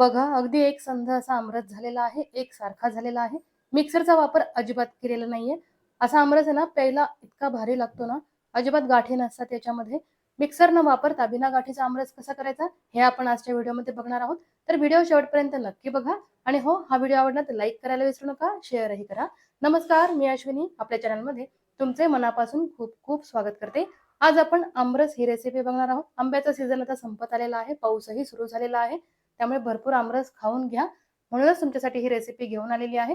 बघा अगदी एक संध असा आमरस झालेला आहे एक सारखा झालेला आहे. मिक्सरचा वापर अजिबात केलेला नाहीये. असा आमरस आहे ना प्यायला इतका भारी लागतो ना अजिबात गाठी नसतात त्याच्यामध्ये. मिक्सर न वापरता बिना गाठीचा आमरस कसा करायचा हे आपण आजच्या व्हिडिओमध्ये बघणार आहोत. तर व्हिडिओ शेवटपर्यंत नक्की बघा आणि हो हा व्हिडिओ आवडला तर लाईक करायला विसरू नका शेअरही करा. नमस्कार मी अश्विनी आपल्या चॅनलमध्ये तुमचे मनापासून खूप खूप स्वागत करते. आज आपण आमरस ही रेसिपी बघणार आहोत. आंब्याचा सीझन आता संपत आलेला आहे पाऊसही सुरू झालेला आहे. त्यामुळे भरपूर आमरस खाऊन घ्या. म्हणूनच तुमच्यासाठी ही रेसिपी घेऊन आलेली आहे.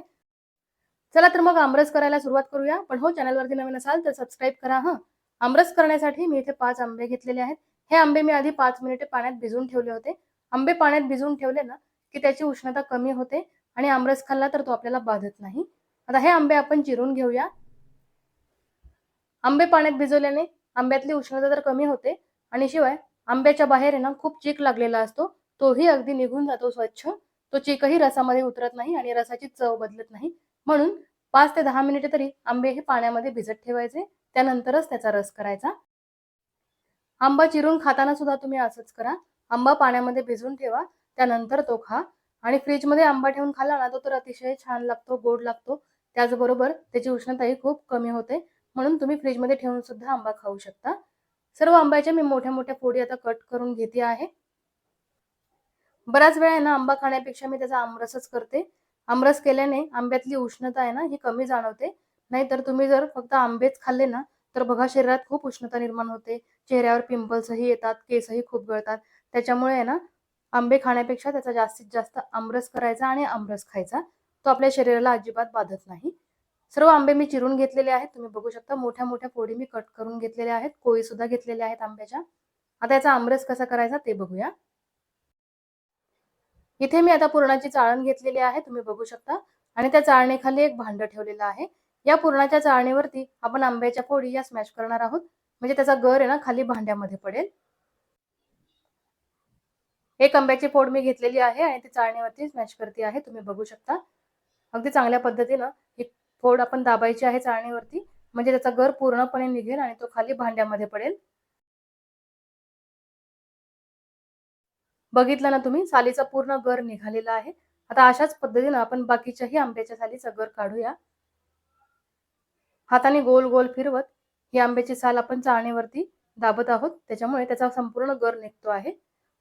चला तर मग आमरस करायला सुरुवात करूया. पण हो चॅनलवरती नवीन असाल तर सबस्क्राईब करा हा. आमरस करण्यासाठी मी इथे पाच आंबे घेतलेले आहेत. हे आंबे मी आधी पाच मिनिटे पाण्यात भिजवून ठेवले होते. आंबे पाण्यात भिजवून ठेवले ना की त्याची उष्णता कमी होते आणि आमरस खाल्ला तर तो आपल्याला बाधत नाही. आता हे आंबे आपण चिरून घेऊया. आंबे पाण्यात भिजवल्याने आंब्यातली उष्णता तर कमी होते आणि शिवाय आंब्याच्या बाहेर ना खूप चीक लागलेला असतो. तोही अगदी निघून जातो स्वच्छ. तो चिकही रसामध्ये उतरत नाही आणि रसाची चव बदलत नाही. म्हणून पाच ते दहा मिनिटे तरी आंबे हे पाण्यामध्ये भिजत ठेवायचे. त्यानंतरच त्याचा रस करायचा. आंबा चिरून खाताना सुद्धा तुम्ही असंच करा. आंबा पाण्यामध्ये भिजवून ठेवा. त्यानंतर तो खा. आणि फ्रीजमध्ये आंबा ठेवून खाल्ला ना तो तर अतिशय छान लागतो गोड लागतो. त्याचबरोबर त्याची उष्णताही खूप कमी होते. म्हणून तुम्ही फ्रीजमध्ये ठेवून सुद्धा आंबा खाऊ शकता. सर्व आंब्याच्या मी मोठ्या मोठ्या फोडी आता कट करून घेते आहे. बऱ्याच वेळा आहे ना आंबा खाण्यापेक्षा मी त्याचा आमरसच करते. आमरस केल्याने आंब्यातली उष्णता आहे ना ही कमी जाणवते. नाहीतर तुम्ही जर फक्त आंबेच खाल्ले ना तर बघा शरीरात खूप उष्णता निर्माण होते. चेहऱ्यावर पिंपल्सही येतात केसही खूप गळतात. त्याच्यामुळे आहे ना आंबे खाण्यापेक्षा त्याचा जास्तीत जास्त आमरस करायचा आणि आमरस खायचा. तो आपल्या शरीराला अजिबात बाधत नाही. सर्व आंबे मी चिरून घेतलेले आहेत. तुम्ही बघू शकता मोठ्या मोठ्या फोडी मी कट करून घेतलेल्या आहेत. कोळी सुद्धा घेतलेल्या आहेत आंब्याच्या. आता याचा आमरस कसा करायचा ते बघूया. इथे मी आता पुरणाची चाळण घेतलेली आहे तुम्ही बघू शकता. आणि त्या चाळणीखाली एक भांड ठेवलेलं आहे. या पुरणाच्या चाळणीवरती आपण आंब्याच्या पोळी या स्मॅश करणार आहोत. म्हणजे त्याचा गर आहे ना खाली भांड्यामध्ये पडेल. एक आंब्याची फोड मी घेतलेली आहे आणि ती चाळणीवरती स्मॅश करते आहे तुम्ही बघू शकता. अगदी चांगल्या पद्धतीनं ही फोड आपण दाबायची आहे चाळणीवरती. म्हणजे त्याचा गर पूर्णपणे निघेल आणि तो खाली भांड्यामध्ये पडेल. बघितलं ना तुम्ही सालीचा पूर्ण गर निघालेला आहे. आता अशाच पद्धतीनं आपण बाकीच्याही आंब्याच्या सालीचा गर काढूया. हाताने गोल गोल फिरवत ही आंब्याची साल आपण चाळणीवरती दाबत आहोत. त्याच्यामुळे त्याचा संपूर्ण गर निघतो आहे.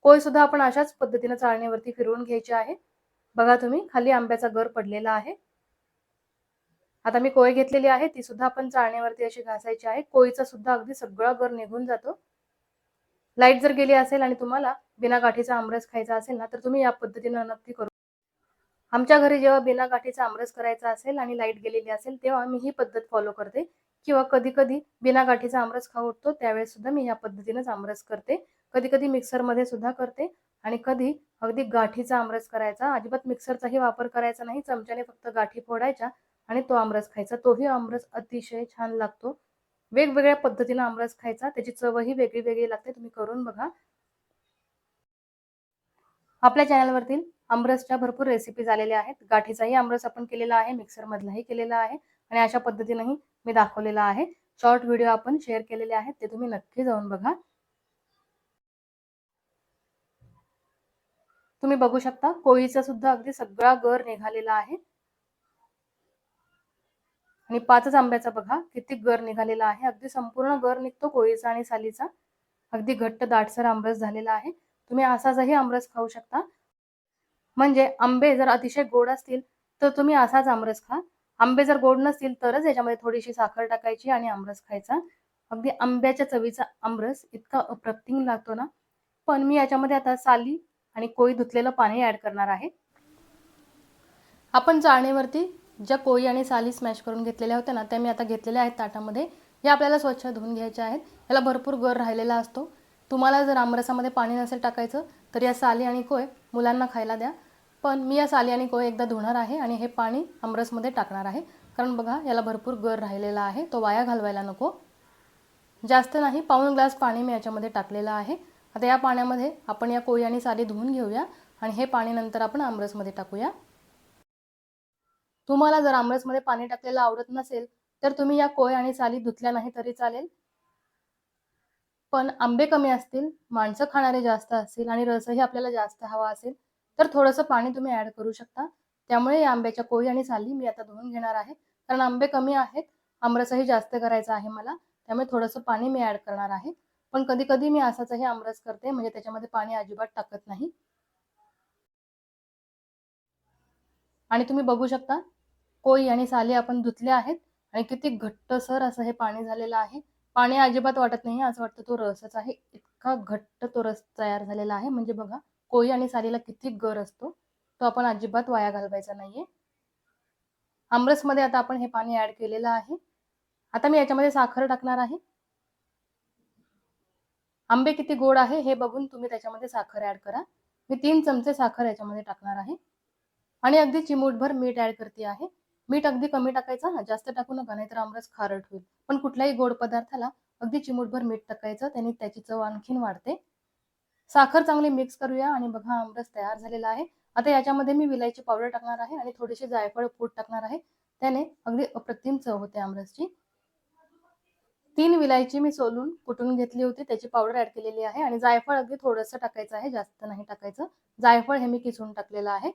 कोय सुद्धा आपण अशाच पद्धतीनं चाळणीवरती फिरवून घ्यायची आहे. बघा तुम्ही खाली आंब्याचा गर पडलेला आहे. आता मी कोय घेतलेली आहे ती सुद्धा आपण चाळणीवरती अशी घासायची आहे. कोळीचा सुद्धा अगदी सगळा गर निघून जातो. लाइट जर गेली असेल आणि तुम्हाला बिना गाठीचा आमरस खायचा असेल ना तर तुम्ही या पद्धतीनं नक्की करू आमच्या घरी जेव्हा बिना गाठीचा आमरस करायचा असेल आणि लाइट गेलेली असेल तेव्हा मी ही पद्धत फॉलो करते. किंवा कधी कधी बिना गाठीचा आमरस खाऊ उठतो त्यावेळेस सुद्धा मी या पद्धतीनेच आमरस करते. कधी कधी मिक्सरमध्ये सुद्धा करते. आणि कधी अगदी गाठीचा आमरस करायचा अजिबात मिक्सरचाही वापर करायचा नाही चमच्याने फक्त गाठी फोडायच्या आणि तो आमरस खायचा. तोही आमरस अतिशय छान लागतो. वेगवेगळ्या पद्धतीनं आमरस खायचा. त्याची चवही वेगळी वेगळी लागते. तुम्ही करून बघा. आपल्या चॅनलवरती आमरसच्या भरपूर रेसिपीज आलेल्या आहेत. गाठीचाही आमरस आपण केलेला आहे. मिक्सर मधलाही केलेला आहे. आणि अशा पद्धतीनेही मी दाखवलेला आहे. शॉर्ट व्हिडिओ आपण शेअर केलेले आहेत. ते तुम्ही नक्की जाऊन बघा. तुम्ही बघू शकता कोळीचा सुद्धा अगदी सगळा गर निघालेला आहे. आणि पाचच आंब्याचा बघा किती गर निघालेला आहे. अगदी संपूर्ण गर निघतो कोळीचा आणि सालीचा. अगदी घट्ट दाटसर आमरस झालेला आहे. तुम्ही असाचही आमरस खाऊ शकता. म्हणजे आंबे जर अतिशय गोड असतील तर तुम्ही असाच आमरस खा. आंबे जर गोड नसतील तरच याच्यामध्ये थोडीशी साखर टाकायची आणि आमरस खायचा. अगदी आंब्याच्या चवीचा आमरस इतका अप्रतिम लागतो ना. पण मी याच्यामध्ये आता साली आणि कोळी धुतलेलं पाणी ऍड करणार आहे. आपण चाळणीवरती ज्या कोळी आणि साली स्मॅश करून घेतलेल्या होत्या ना त्या मी आता घेतलेल्या आहेत ताटामध्ये. या आपल्याला स्वच्छ धुवून घ्यायच्या आहेत. याला भरपूर गर राहिलेला असतो. तुम्हाला जर आमरसामध्ये पाणी नसेल टाकायचं तर या साली आणि कोय मुलांना खायला द्या. पण मी या साली आणि कोय एकदा धुणार आहे आणि हे पाणी आमरसमध्ये टाकणार आहे. कारण बघा याला भरपूर गर राहिलेला आहे. तो वाया घालवायला नको. जास्त नाही पाऊण ग्लास पाणी मी याच्यामध्ये टाकलेलं आहे. आता या पाण्यामध्ये आपण या कोळी आणि साली धुवून घेऊया आणि हे पाणी नंतर आपण आमरसमध्ये टाकूया. तुम्हाला जर आमरसमध्ये पाणी टाकलेलं आवडत नसेल तर तुम्ही या कोय आणि साली धुतल्या नाही तरी चालेल. पण आंबे कमी असतील माणसं खाणारे जास्त असतील आणि रसही आपल्याला जास्त हवा असेल तर थोडंसं पाणी तुम्ही ऍड करू शकता. त्यामुळे या आंब्याच्या कोळी आणि साली मी आता धुवून घेणार आहे. कारण आंबे कमी आहेत आमरसही जास्त करायचा आहे मला त्यामुळे थोडंसं पाणी मी ऍड करणार आहे. पण कधी कधी मी असाचही आमरस करते म्हणजे त्याच्यामध्ये पाणी अजिबात टाकत नाही. आणि तुम्ही बघू शकता कोळी आणि साले आपण धुतले आहेत आणि किती घट्टसर असं हे पाणी झालेलं आहे. पाणी अजिबात वाटत नाही असं वाटतं तो रसच आहे. इतका घट्ट तो रस तयार झालेला आहे. म्हणजे बघा कोळी आणि सालीला किती गर असतो तो आपण अजिबात वाया घालवायचा नाहीये. आमरसमध्ये आता आपण हे पाणी ऍड केलेलं आहे. आता मी याच्यामध्ये साखर टाकणार आहे. आंबे किती गोड आहे हे बघून तुम्ही त्याच्यामध्ये साखर ऍड करा. मी तीन चमचे साखर याच्यामध्ये टाकणार आहे. आणि अगदी चिमूटभर मीठ ऍड करते आहे. मीठ अगदी कमी टाकायचं जास्त टाकू नका नाहीतर आमरस खारट होईल. पण कुठल्याही गोड पदार्थाला अगदी चिमूटभर मीठ टाकायचं त्याने त्याची चव आणखीन वाढते. साखर चांगली मिक्स करूया आणि बघा आमरस तयार झालेला आहे. आता याच्यामध्ये मी विलायची पावडर टाकणार आहे आणि थोडीशी जायफळ पूड टाकणार आहे. त्याने अगदी अप्रतिम चव होते आमरसची. तीन विलायची मी सोलून कुटून घेतली होती त्याची पावडर ऍड केलेली आहे आणि जायफळ अगदी थोडंसं टाकायचं आहे जास्त नाही टाकायचं. जायफळ हे मी किसून टाकलेलं आहे.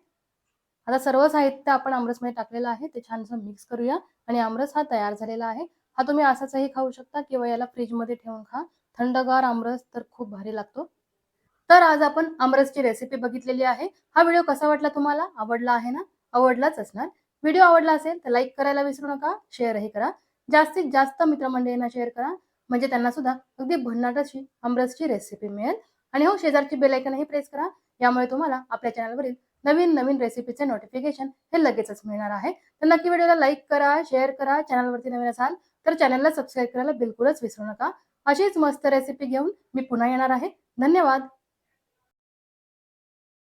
आता सर्व साहित्य आपण आमरसमध्ये टाकलेलं आहे ते छानसं मिक्स करूया. आणि आमरस हा तयार झालेला आहे. हा तुम्ही असाचही खाऊ शकता किंवा याला फ्रीजमध्ये ठेवून खा. थंडगार आमरस तर खूप भारी लागतो. तर आज आपण आमरसची रेसिपी बघितलेली आहे. हा व्हिडिओ कसा वाटला तुम्हाला? आवडला आहे ना? आवडलाच असणार. व्हिडिओ आवडला असेल तर लाईक करायला विसरू नका शेअरही करा. जास्तीत जास्त मित्रमंडळींना शेअर करा. म्हणजे त्यांना सुद्धा अगदी भन्नाट अशी आमरसची रेसिपी मिळेल. आणि हो शेजारची बेलायकनही प्रेस करा. यामुळे तुम्हाला आपल्या चॅनलवरील नवीन नवीन रेसिपीचे नोटिफिकेशन हे लगेचच मिळणार आहे. तर नक्की व्हिडिओला लाईक करा शेअर करा चॅनलवरती नवीन असाल तर चॅनलला सबस्क्राईब करायला बिलकुलच विसरू नका. अशीच मस्त रेसिपी घेऊन मी पुन्हा येणार आहे. धन्यवाद!